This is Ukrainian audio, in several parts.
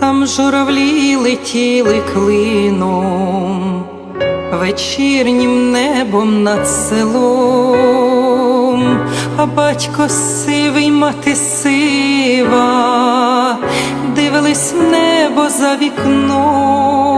там журавлі летіли клином, вечірнім небом над селом, а батько сивий, мати сива, дивились в небо за вікном.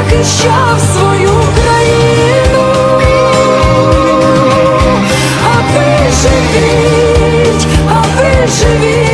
захищав свою країну, а ви живіть, а ви живіть.